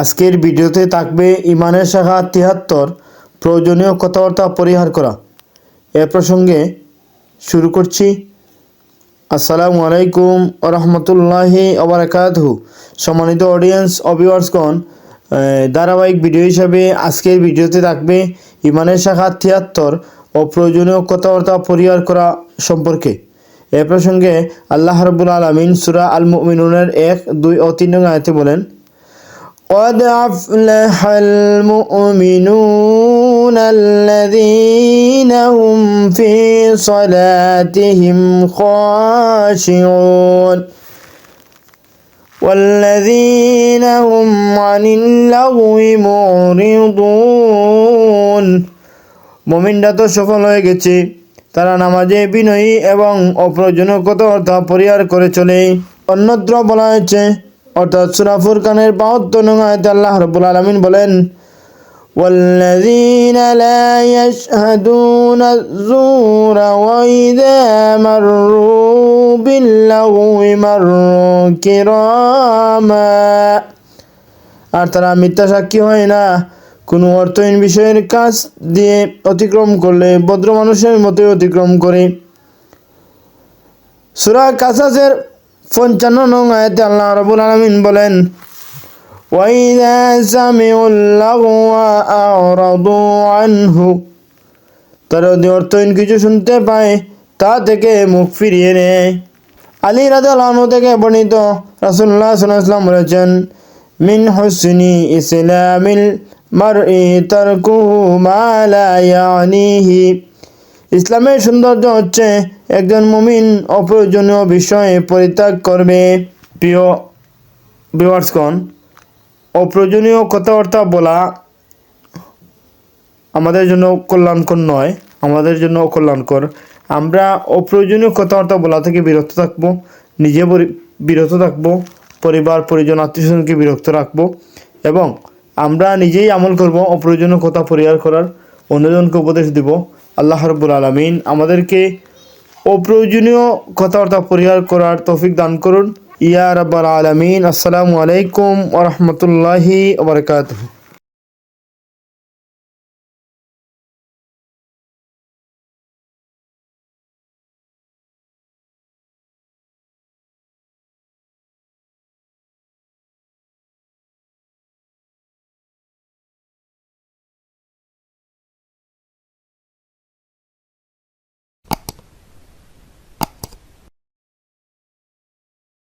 আজকের ভিডিওতে থাকবে ইমানের শাখা তিয়াত্তর প্রয়োজনীয় কথাবার্তা পরিহার করা। এ প্রসঙ্গে শুরু করছি। আসসালামু আলাইকুম রহমতুল্লাহি ওবরাকাতহু। সম্মানিত অডিয়েন্স অভিওয়ার্সগণ ধারাবাহিক ভিডিও হিসাবে আজকের ভিডিওতে থাকবে ইমানের শাখা তিয়াত্তর ও প্রয়োজনীয় কথাবার্তা পরিহার করা সম্পর্কে। এ প্রসঙ্গে আল্লাহ রবুল আলমিন সুরা আল মুমিনুনের এক, দুই ও তিন আয়তে বলেন قد أفلح المؤمنون الذين هم في صلاتهم خاشعون والذين هم عن اللغو معرضون মমিনরা তো সফল হয়ে গেছে তারা নামাজে বিনয়ী এবং অপ্রয়োজনীয় কথাবার্তা পরিহার করে চলে অন্যত্র বলা হয়েছে অর্থাৎ সুরা ফুরকানের বাহাত্তর নং আয়তে আল্লাহ রব্বুল আলমিন বলেন والذين لا يشهدون الزور وإذا مروا باللغو مروا كراما আর তারা মিথ্যা সাক্ষী হয় না কোনো অর্থহীন বিষয়ের কাজ দিয়ে অতিক্রম করলে ভদ্র মানুষের মতোই অতিক্রম করে সুরা কাসাসের পঞ্চান্ন নং আয়াতে আল্লাহ রবুল আলমিন বলেন وإذا سمعوا اللغو أعرضوا عنه তারা যদি অর্থহীন কিছু শুনতে পায় তা থেকে মুখ ফিরিয়ে নেয় আলী রাজু থেকে বর্ণিত রাসুল্লাহ সাল্লাম বলেছেন মিন হুসনি ইসলামিল মারই তারকুহু মা লা ইয়ানিহি ইসলামের সৌন্দর্য হচ্ছে একজন মুমিন অপ্রয়োজনীয় বিষয়ে পরিত্যাগ করবে। প্রিয় ভিউয়ার্সগণ অপ্রয়োজনীয় কথাবার্তা বলা আমাদের জন্য কল্যাণকর নয়, আমাদের জন্য অকল্যাণকর। আমরা অপ্রয়োজনীয় কথাবার্তা বলা থেকে বিরত থাকব, নিজে বিরত থাকব, পরিবার, পরিজন আত্মীয় স্বজনকে বিরক্ত রাখব এবং আমরা নিজেই আমল করব অপ্রয়োজনীয় কথা পরিহার করার, অন্যজনকে উপদেশ দিব। আল্লাহ রব্বুল আলমিন আমাদেরকে অপ্রয়োজনীয় কথাবার্তা পরিহার করার তৌফিক দান করুন। ইয়া রব্বাল আলমিন। আসসালামু আলাইকুম ওরহমতুল্লাহি ওবরকাতহ